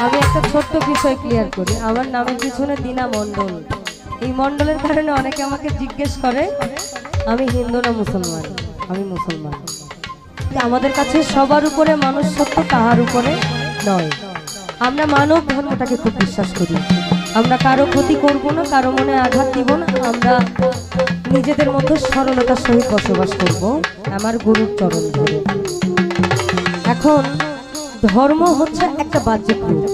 আমি একটা ছোট্ট বিষয় ক্লিয়ার করি। আমার নামের পিছনে দিনা মণ্ডল। এই মণ্ডলের কারণে অনেকে আমাকে জিজ্ঞেস করে, আমি হিন্দু না মুসলমান? আমি মুসলমান। আমাদের কাছে সবার উপরে মানুষ সত্য, তাহার উপরে নয়। আমরা মানব ধর্মটাকে খুব বিশ্বাস করি। আমরা কারও ক্ষতি করব না, কারও মনে আঘাত দিব না। আমরা নিজেদের মধ্যে সরলতার সহিত বসবাস করব। আমার গুরুর চরণ ধরে। এখন ধর্ম হচ্ছে একটা বাহ্যিক রূপ।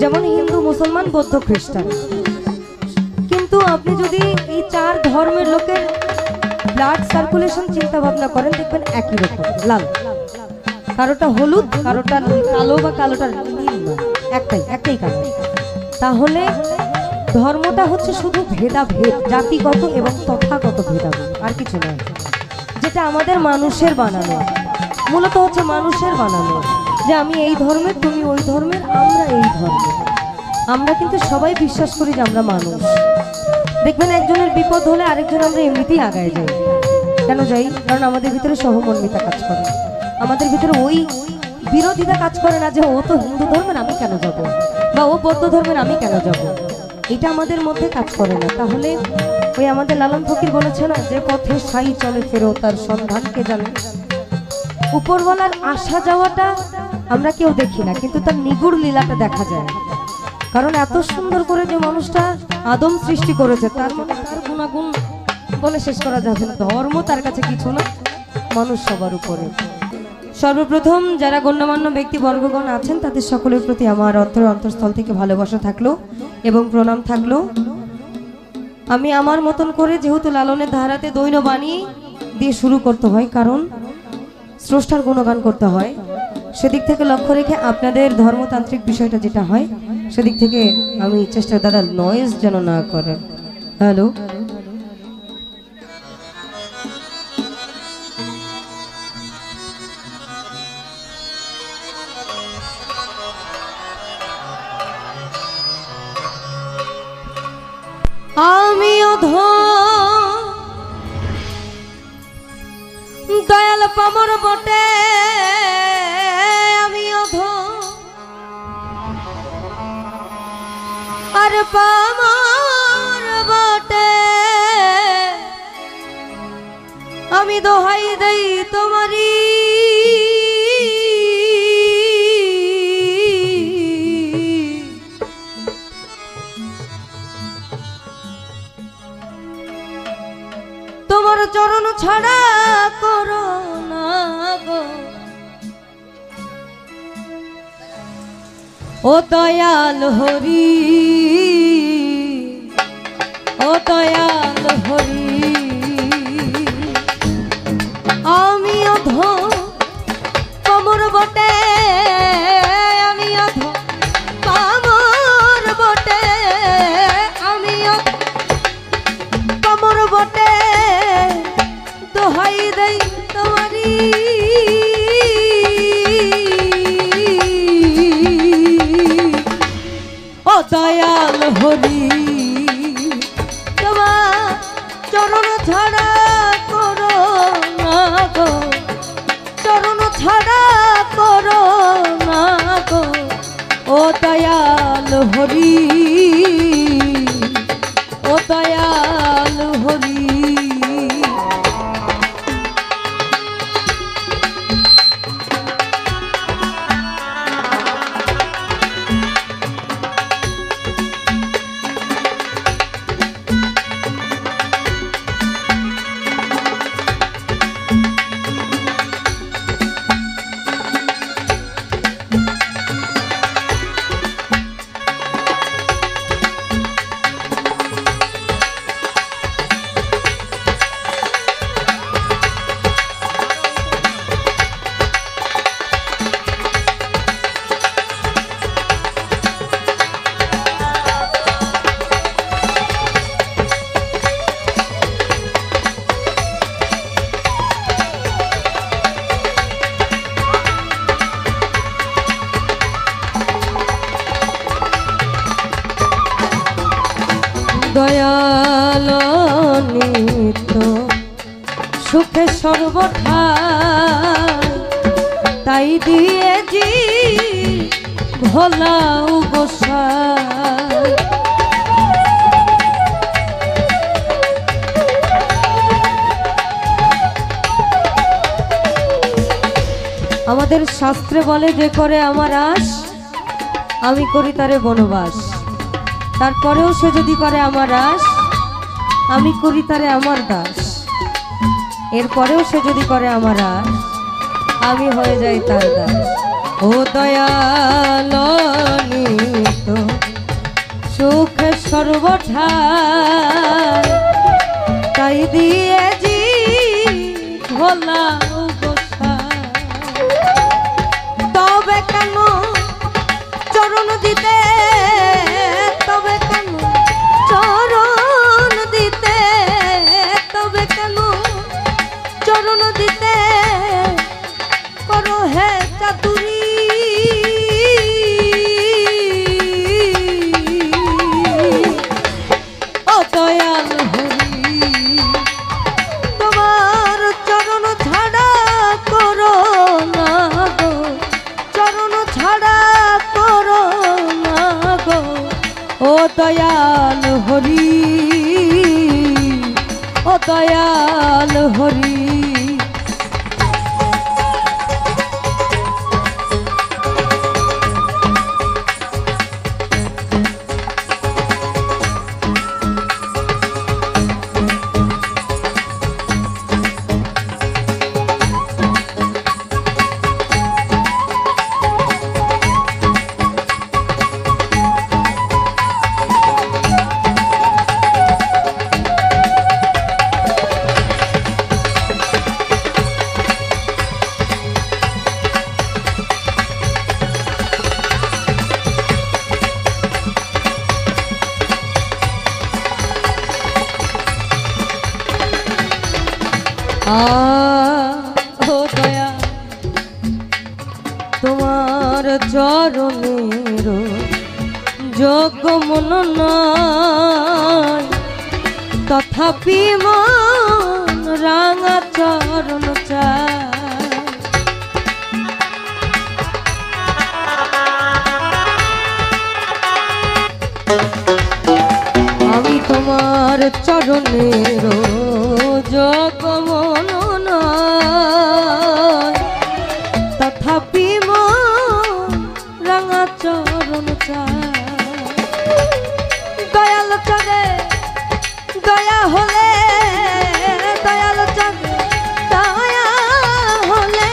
যেমন হিন্দু, মুসলমান, বৌদ্ধ, খ্রিস্টান। কিন্তু আপনি যদি এই চার ধর্মের লোকের ব্লাড সার্কুলেশন চিন্তা ভাবনা করেন, দেখবেন একই রকম, লাল। কারোটা হলুদ, কারোটা কালো বা কালোটা নীল একটাই একটাই কালো তাহলে ধর্মটা হচ্ছে শুধু ভেদাভেদ, জাতিগত এবং তথাগত ভেদাভেদ, আর কিছু নয়। যেটা আমাদের মানুষের বানানো। মূলত হচ্ছে মানুষের বানানো। যে আমি এই ধর্মের, তুমি ওই ধর্মের, আমরা এই ধর্মের। আমরা কিন্তু সবাই বিশ্বাস করি যে আমরা মানুষ। দেখবেন একজনের বিপদ হলে আরেকজন আমরা এমনিতেই আগায় যাই। কেন যাই? কারণ আমাদের ভিতরে সহমর্মিতা কাজ করে। আমাদের ভিতরে ওই বিরোধিতা কাজ করে না যে, ও তো হিন্দু ধর্মের, আমি কেন যাব? বা, ও বৌদ্ধ ধর্মের, আমি কেন যাব? এটা আমাদের মধ্যে কাজ করে না। তাহলে ওই আমাদের লালন ফকির বলেছে না, যে পথে সাই চলে ফেরো, তার সন্ধানকে জানে। উপরওয়ালার আসা যাওয়াটা আমরা কেউ দেখি না, কিন্তু তার নিগুড় লীলাটা দেখা যায়। কারণ এত সুন্দর করে যে মানুষটা আদম সৃষ্টি করেছে, তার মানে তার গুণাগুণ বলে শেষ করা যাবে না। ধর্ম তার কাছে কিছু না, মানুষ সবার উপরে। সর্বপ্রথম যারা গণ্যমান্য ব্যক্তি বর্গগণ আছেন, তাদের সকলের প্রতি আমার অন্তর অন্তঃস্থল থেকে ভালোবাসা থাকল এবং প্রণাম থাকল। আমি আমার মতন করে যেহেতু লালনের ধারাতে দৈন বাণী দিয়ে শুরু করতে হয়, কারণ স্রষ্টার গুণগান করতে হয়। সেদিক থেকে লক্ষ্য রেখে আপনাদের ধর্মতান্ত্রিক বিষয়টা যেটা হয়, সেদিক থেকে আমি চেষ্টা, দাদা নয়েজ যেন না করে। হ্যালো আমিও ধর পামর বটে আমি অধ আর পামর ও দয়াল হরি, ও দয়াল হরি, আমি অধ, কমর বটে, আমি অধ পামর বটে, আমি কমর বটে, দোহাই দেই তোমারি দয়াল হরি। নিত্য সুখে সর্বঠা তাই দিয়েছি ভোলাও গোসাই। আমাদের শাস্ত্রে বলে, যে করে আমার আশ, আমি করি তারে বনবাস। তারপরেও সে যদি করে আমার আশ, আমি করি তারে আমার দাস। এরপরেও সে যদি করে আমার আশ, আমি হয়ে যাই তার দাস। ও দয়ালিত সুখে সর্বঠাই তাই দিয়ে জি ভোলা। করো ও দয়া। তোমার চরণের যোগ্য মন তথাপি মন রাঙা চরণ চায়। চরণের জগমন চলে, দয়া হলে, দয়াল চলে, দয়া হলে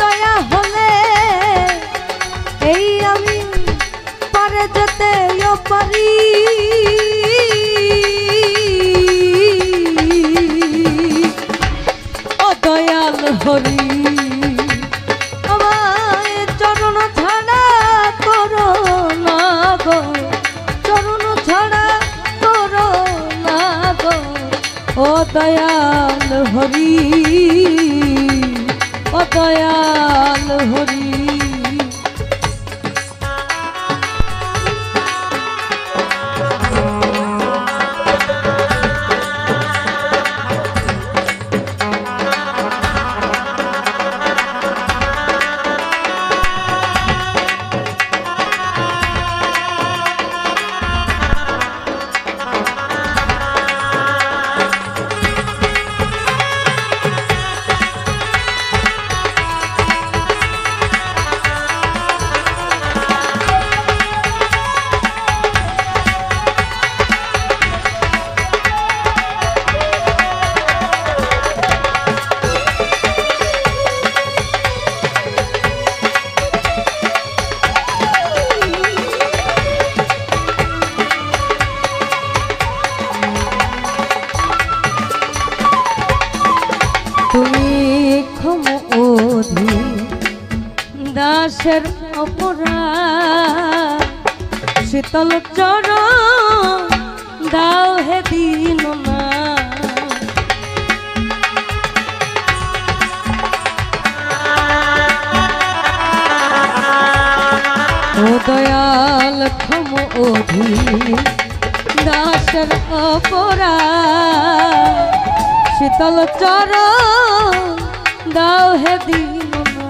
দয়া হলে। এই আমি পারে যেতে পারি। ও দয়াল হরি। দয়াল হরি ও হরি। দাসের অপরাধ। শীতল চর দাও হে দিন দয়াল, ক্ষম অধি দাসের অপরাধ। শীতল চর দাও হে দিন না।